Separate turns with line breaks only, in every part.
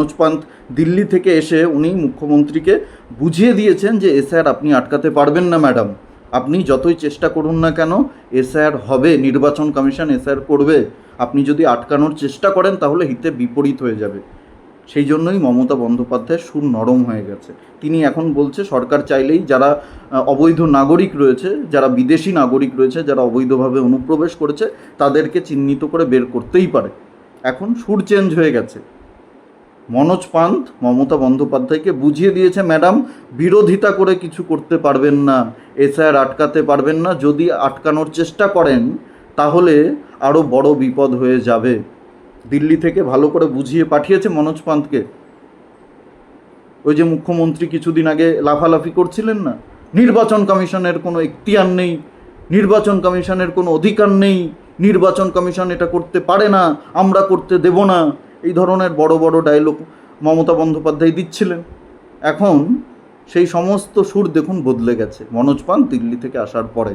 মনোজ পান্ত দিল্লি থেকে এসে উনি মুখ্যমন্ত্রীকে বুঝিয়ে দিয়েছেন যে এসআইআর আপনি আটকাতে পারবেন না, ম্যাডাম। আপনি যতই চেষ্টা করুন না কেন, এসআইআর হবে, নির্বাচন কমিশন এসআইআর করবে। আপনি যদি আটকানোর চেষ্টা করেন, তাহলে হিতে বিপরীত হয়ে যাবে। সেই জন্যই মমতা বন্দ্যোপাধ্যায়ের সুর নরম হয়ে গেছে। তিনি এখন বলছে, সরকার চাইলেই যারা অবৈধ নাগরিক রয়েছে, যারা বিদেশি নাগরিক রয়েছে, যারা অবৈধভাবে অনুপ্রবেশ করেছে, তাদেরকে চিহ্নিত করে বের করতেই পারে। এখন সুর চেঞ্জ হয়ে গেছে। মনোজ পান্ত মমতা বন্দ্যোপাধ্যায়কে বুঝিয়ে দিয়েছে, ম্যাডাম, বিরোধিতা করে কিছু করতে পারবেন না, এসআইআর আটকাতে পারবেন না, যদি আটকানোর চেষ্টা করেন, তাহলে আরও বড় বিপদ হয়ে যাবে। দিল্লি থেকে ভালো করে বুঝিয়ে পাঠিয়েছে মনোজ পান্তকে ওই যে মুখ্যমন্ত্রী কিছুদিন আগে লাফালাফি করছিলেন না? নির্বাচন কমিশনের কোনো এখতিয়ার নেই, নির্বাচন কমিশনের কোনো অধিকার নেই, নির্বাচন কমিশন এটা করতে পারে না, আমরা করতে দেব না। এই ধরনের বড় বড় ডায়লগ মমতা বন্দ্যোপাধ্যায় দিচ্ছিলেন। এখন সেই সমস্ত সুর দেখুন বদলে গেছে। মনোজ পান দিল্লি থেকে আসার পরে।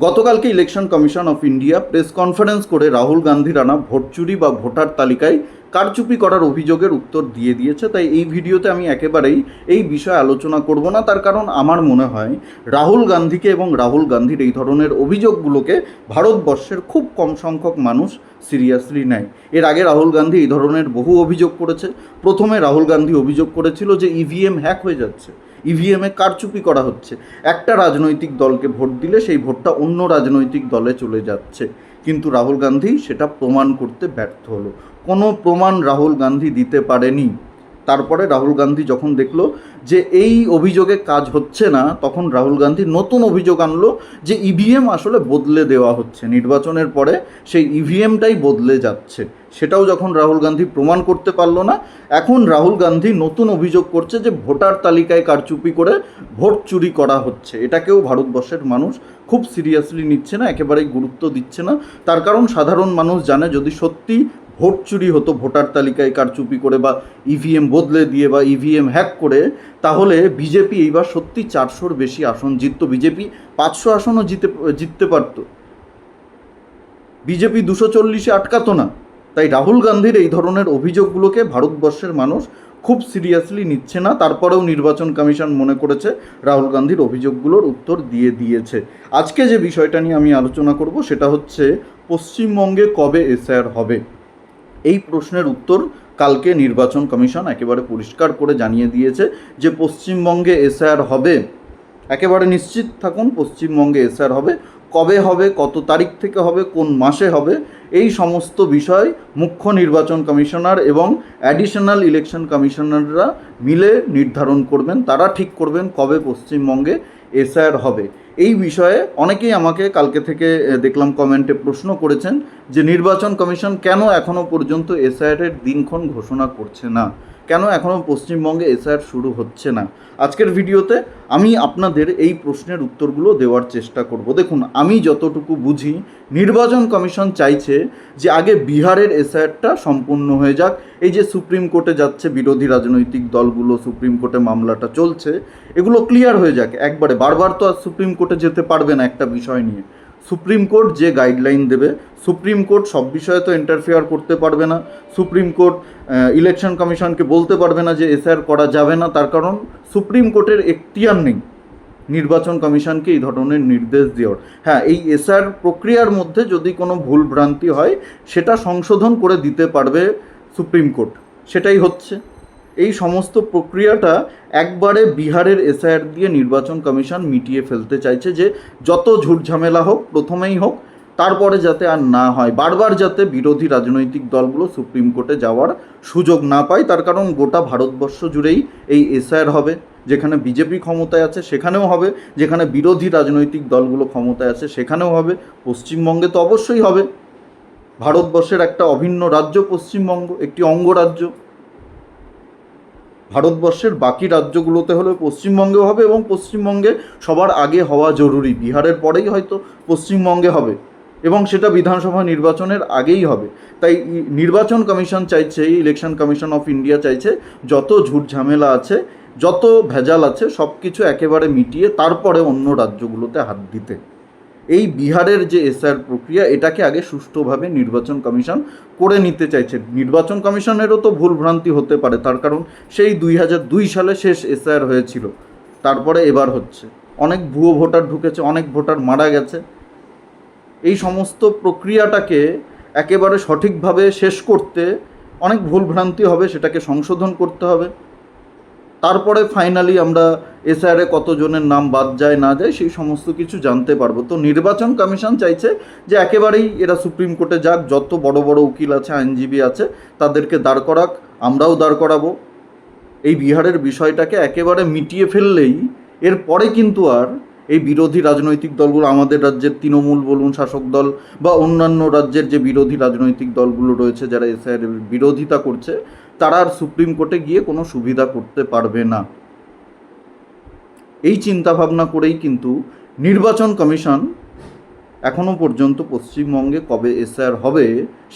গতকালকে election commission of India press conference করে রাহুল গান্ধীর আনা ভোট চুরি বা ভোটার তালিকায় কারচুপি করার অভিযোগের উত্তর দিয়ে দিয়েছে, তাই এই ভিডিওতে আমি একেবারেই এই বিষয়ে আলোচনা করব না। তার কারণ আমার মনে হয় রাহুল গান্ধীকে এবং রাহুল গান্ধীর এই ধরনের অভিযোগগুলোকে ভারতবর্ষের খুব কম সংখ্যক মানুষ সিরিয়াসলি নেয়। এর আগে রাহুল গান্ধী এই ধরনের বহু অভিযোগ করেছে। প্রথমে রাহুল গান্ধী অভিযোগ করেছিল যে ইভিএম হ্যাক হয়ে যাচ্ছে। ইভিএমে কারচুপি করা হচ্ছে। একটা রাজনৈতিক দলকে ভোট দিলে সেই ভোটটা অন্য রাজনৈতিক দলে চলে যাচ্ছে। কিন্তু রাহুল গান্ধী সেটা প্রমাণ করতে ব্যর্থ হলো। কোনো প্রমাণ রাহুল গান্ধী দিতে পারেনি। তারপরে রাহুল গান্ধী যখন দেখল যে এই অভিযোগে কাজ হচ্ছে না, তখন রাহুল গান্ধী নতুন অভিযোগ আনলো যে ইভিএম আসলে বদলে দেওয়া হচ্ছে। নির্বাচনের পরে সেই ইভিএমটাই বদলে যাচ্ছে। সেটাও যখন রাহুল গান্ধী প্রমাণ করতে পারল না, এখন রাহুল গান্ধী নতুন অভিযোগ করছে যে ভোটার তালিকায় কারচুপি করে ভোট চুরি করা হচ্ছে। এটাকেও ভারতবর্ষের মানুষ খুব সিরিয়াসলি নিচ্ছে না, একেবারেই গুরুত্ব দিচ্ছে না। তার কারণ সাধারণ মানুষ জানে, যদি সত্যি ভোট চুরি হতো, ভোটার তালিকায় কারচুপি করে বা ইভিএম বদলে দিয়ে বা ইভিএম হ্যাক করে, তাহলে বিজেপি এইবার সত্যি চারশোর বেশি আসন জিততো। বিজেপি পাঁচশো আসনও জিতে, জিততে পারতো। বিজেপি দুশো চল্লিশে আটকাতো না। তাই রাহুল গান্ধীর এই ধরনের অভিযোগগুলোকে ভারতবর্ষের মানুষ খুব সিরিয়াসলি নিচ্ছে না। তারপরেও নির্বাচন কমিশন মনে করেছে রাহুল গান্ধীর অভিযোগগুলোর উত্তর দিয়ে দিয়েছে। আজকে যে বিষয়টা নিয়ে আমি আলোচনা করব, সেটা হচ্ছে পশ্চিমবঙ্গে কবে এসআর হবে? এই প্রশ্নের উত্তর কালকে নির্বাচন কমিশন একেবারে পরিষ্কার করে জানিয়ে দিয়েছে যে পশ্চিমবঙ্গে এসআর হবে। একেবারে নিশ্চিত থাকুন, পশ্চিমবঙ্গে এসআর হবে। কবে হবে, কত তারিখ থেকে হবে, কোন মাসে হবে, এই সমস্ত বিষয় মুখ্য নির্বাচন কমিশনার এবং অ্যাডিশনাল ইলেকশন কমিশনাররা মিলে নির্ধারণ করবেন, তারা ঠিক করবেন কবে পশ্চিমবঙ্গে এসআর হবে। এই বিষয়ে অনেকেই আমাকে কালকে থেকে দেখলাম কমেন্টে প্রশ্ন করেছেন যে নির্বাচন কমিশন কেন এখনও পর্যন্ত এসআইআরের দিনক্ষণ ঘোষণা করছে না? কেন এখনও পশ্চিমবঙ্গে এসআইআর শুরু হচ্ছে না? আজকের ভিডিওতে আমি আপনাদের এই প্রশ্নের উত্তরগুলো দেওয়ার চেষ্টা করব। দেখুন, আমি যতটুকু বুঝি, নির্বাচন কমিশন চাইছে যে আগে বিহারের এসআইআরটা সম্পূর্ণ হয়ে যাক। এই যে সুপ্রিম কোর্টে যাচ্ছে, বিরোধী রাজনৈতিক দলগুলো সুপ্রিম কোর্টে মামলাটা চলছে, এগুলো ক্লিয়ার হয়ে যাক। একবারে বারবার তো আর সুপ্রিম কোর্টে যেতে পারবে না একটা বিষয় নিয়ে। সুপ্রিম কোর্ট যে গাইডলাইন দেবে, সুপ্রিম কোর্ট সব বিষয়ে তো ইন্টারফেয়ার করতে পারবে না, সুপ্রিম কোর্ট ইলেকশন কমিশনকে বলতে পারবে না যে এসআর করা যাবে না, তার কারণ সুপ্রিম কোর্টের এখতিয়ার নেই নির্বাচন কমিশনকে এই ধরনের নির্দেশ দেওয়ার। হ্যাঁ এই এসআর প্রক্রিয়ার মধ্যে যদি কোনো ভুল ভ্রান্তি হয়, সেটা সংশোধন করে দিতে পারবে সুপ্রিম কোর্ট। সেটাই হচ্ছে। এই সমস্ত প্রক্রিয়াটা একবারে বিহারের এসআইআর দিয়ে নির্বাচন কমিশন মিটিয়ে ফেলতে চাইছে যে যত ঝুটঝামেলা হোক, প্রথমেই হোক, তারপরে যাতে আর না হয়, বারবার যাতে বিরোধী রাজনৈতিক দলগুলো সুপ্রিম কোর্টে যাওয়ার সুযোগ না পায়, তার কারণ গোটা ভারতবর্ষ জুড়েই এই এসআইআর হবে, যেখানে বিজেপি ক্ষমতায় আছে সেখানেও হবে, যেখানে বিরোধী রাজনৈতিক দলগুলো ক্ষমতায় আছে সেখানেও হবে, পশ্চিমবঙ্গে তো অবশ্যই হবে। ভারতবর্ষের একটা অভিন্ন রাজ্য পশ্চিমবঙ্গ, একটি অঙ্গরাজ্য। ভারতবর্ষের বাকি রাজ্যগুলোতে হলে পশ্চিমবঙ্গেও হবে এবং পশ্চিমবঙ্গে সবার আগে হওয়া জরুরি। বিহারের পরেই হয়তো পশ্চিমবঙ্গে হবে এবং সেটা বিধানসভা নির্বাচনের আগেই হবে। তাই নির্বাচন কমিশন চাইছে, ইলেকশন কমিশন অফ ইন্ডিয়া চাইছে, যত ঝুট ঝামেলা আছে, যত ভেজাল আছে সব কিছু একেবারে মিটিয়ে তারপরে অন্য রাজ্যগুলোতে হাত দিতে। এই বিহারের যে এসআর প্রক্রিয়া, এটাকে আগে সুষ্ঠুভাবে নির্বাচন কমিশন করে নিতে চাইছে। নির্বাচন কমিশনেরও তো ভুলভ্রান্তি হতে পারে, তার কারণ সেই দুই হাজার দুই সালে শেষ এসআর হয়েছিল। তারপরে এবার হচ্ছে। অনেক ভুয়ো ভোটার ঢুকেছে, অনেক ভোটার মারা গেছে। এই সমস্ত প্রক্রিয়াটাকে একেবারে সঠিকভাবে শেষ করতে অনেক ভুলভ্রান্তি হবে, সেটাকে সংশোধন করতে হবে। তারপরে ফাইনালি আমরা এসআরে কতজনের নাম বাদ যায়, না যায়, সেই সমস্ত কিছু জানতে পারব। তো নির্বাচন কমিশন চাইছে যে একেবারেই এরা সুপ্রিম কোর্টে যাক, যত বড় বড় উকিল আছে, আইনজীবী আছে, তাদেরকে দাঁড় করাক, আমরাও দাঁড় করাবো। এই বিহারের বিষয়টাকে একেবারে মিটিয়ে ফেললেই এরপরে কিন্তু আর এই বিরোধী রাজনৈতিক দলগুলো, আমাদের রাজ্যের তৃণমূল বলুন, শাসক দল বা অন্যান্য রাজ্যের যে বিরোধী রাজনৈতিক দলগুলো রয়েছে, যারা এসআইয়ের বিরোধিতা করছে তারা আর সুপ্রিম কোর্টে গিয়ে কোনো সুবিধা করতে পারবে না। এই চিন্তাভাবনা করেই কিন্তু নির্বাচন কমিশন এখনও পর্যন্ত পশ্চিমবঙ্গে কবে এসআর হবে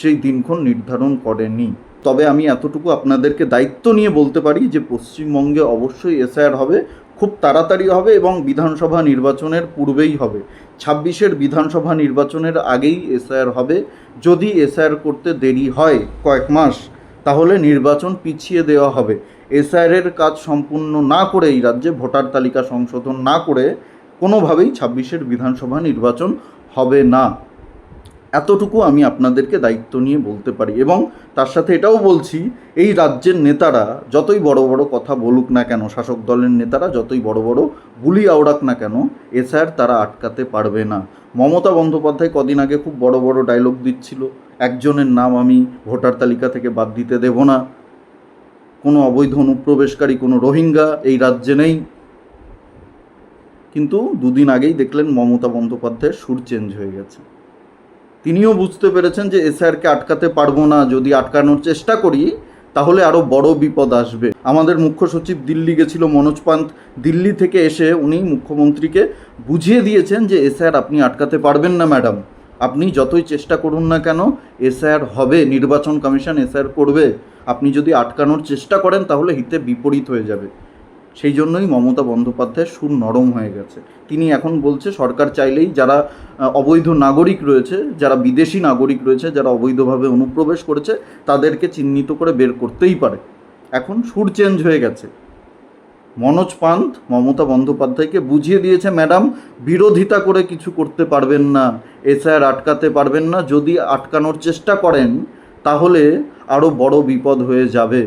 সেই দিনক্ষণ নির্ধারণ করেনি। তবে আমি এতটুকু আপনাদেরকে দায়িত্ব নিয়ে বলতে পারি যে পশ্চিমবঙ্গে অবশ্যই এসআর হবে, খুব তাড়াতাড়ি হবে এবং বিধানসভা নির্বাচনের পূর্বেই হবে। ছাব্বিশের বিধানসভা নির্বাচনের আগেই এসআর হবে। যদি এসআর করতে দেরি হয় কয়েক মাস তাহলে নির্বাচন পিছিয়ে দেওয়া হবে। এসআইআরের কাজ সম্পূর্ণ না করে এই রাজ্যে ভোটার তালিকা সংশোধন না করে কোনোভাবেই ছাব্বিশের বিধানসভা নির্বাচন হবে না। এতটুকু আমি আপনাদেরকে দায়িত্ব নিয়ে বলতে পারি এবং তার সাথে এটাও বলছি, এই রাজ্যের নেতারা যতই বড় বড় কথা বলুক না কেন, শাসক দলের নেতারা যতই বড় বড় বুলি আওড়াক না কেন এসআর তারা আটকাতে পারবে না। মমতা বন্দ্যোপাধ্যায় কদিন আগে খুব বড় বড় ডায়লগ দিচ্ছিল। একজনের নাম আমি ভোটার তালিকা থেকে বাদ দিতে দেব না। কোনো অবৈধ অনুপ্রবেশকারী, কোনো রোহিঙ্গা এই রাজ্যে নেই। কিন্তু দুদিন আগেই দেখলেন মমতা বন্দ্যোপাধ্যায়ের সুর চেঞ্জ হয়ে গেছে। তিনিও বুঝতে পেরেছেন যে এসআরকে আটকাতে পারব না। যদি আটকানোর চেষ্টা করি, তাহলে আরও বড় বিপদ আসবে। আমাদের মুখ্য সচিব দিল্লি গেছিল, মনোজ পান্ত। দিল্লি থেকে এসে উনি মুখ্যমন্ত্রীকে বুঝিয়ে দিয়েছেন যে এসআর আপনি আটকাতে পারবেন না, ম্যাডাম। আপনি যতই চেষ্টা করুন না কেন এসআর হবে, নির্বাচন কমিশন এসআর করবে। আপনি যদি আটকানোর চেষ্টা করেন, তাহলে হিতে বিপরীত হয়ে যাবে। সেই জন্যই মমতা বন্দ্যোপাধ্যায়ের সুর নরম হয়ে গেছে। তিনি এখন বলছে, সরকার চাইলেই যারা অবৈধ নাগরিক রয়েছে, যারা বিদেশি নাগরিক রয়েছে, যারা অবৈধভাবে অনুপ্রবেশ করেছে, তাদেরকে চিহ্নিত করে বের করতেই পারে। এখন সুর চেঞ্জ হয়ে গেছে। মনোজ পান্ত, মমতা বন্দ্যোপাধ্যায়কে বুঝিয়ে দিয়েছে, ম্যাডাম, বিরোধিতা করে কিছু করতে পারবেন না এসআর আটকাতে পারবেন না, যদি আটকানোর চেষ্টা করেন, তাহলে আরও বড় বিপদ হয়ে যাবে।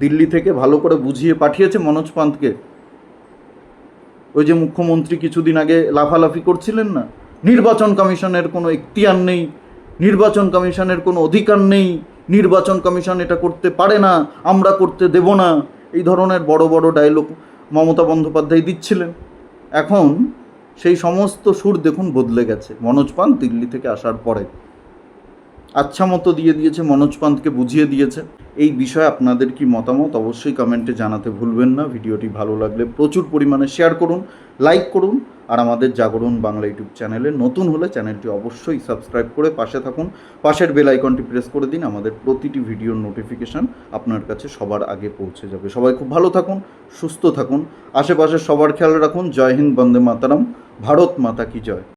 দিল্লি থেকে ভালো করে বুঝিয়ে পাঠিয়েছে মনোজ পান্তকে। ওই যে মুখ্যমন্ত্রী কিছুদিন আগে লাফালাফি করছিলেন না? নির্বাচন কমিশনের কোনো এখতিয়ার নেই, নির্বাচন কমিশনের কোনো অধিকার নেই, নির্বাচন কমিশন এটা করতে পারে না, আমরা করতে দেব না। এই ধরনের বড় বড় ডায়লগ মমতা বন্দ্যোপাধ্যায় দিচ্ছিলেন। এখন সেই সমস্ত সুর দেখুন বদলে গেছে। মনোজ পান দিল্লি থেকে আসার পরে। আচ্ছা মতো দিয়ে দিয়েছে, মনোজ পান্তকে বুঝিয়ে দিয়েছে। এই বিষয়ে আপনাদের কি মতামত অবশ্যই কমেন্টে জানাতে ভুলবেন না। ভিডিওটি ভালো লাগলে প্রচুর পরিমাণে শেয়ার করুন, লাইক করুন, আর আমাদের জাগরণ বাংলা ইউটিউব চ্যানেলে নতুন হলে চ্যানেলটি অবশ্যই সাবস্ক্রাইব করে পাশে থাকুন। পাশের বেল আইকনটি প্রেস করে দিন, আমাদের প্রতিটি ভিডিওর নোটিফিকেশান আপনার কাছে সবার আগে পৌঁছে যাবে। সবাই খুব ভালো থাকুন, সুস্থ থাকুন। আশেপাশে সবার খেয়াল রাখুন। জয় হিন্দ, বন্দে মাতারাম। ভারত মাতা কি জয়।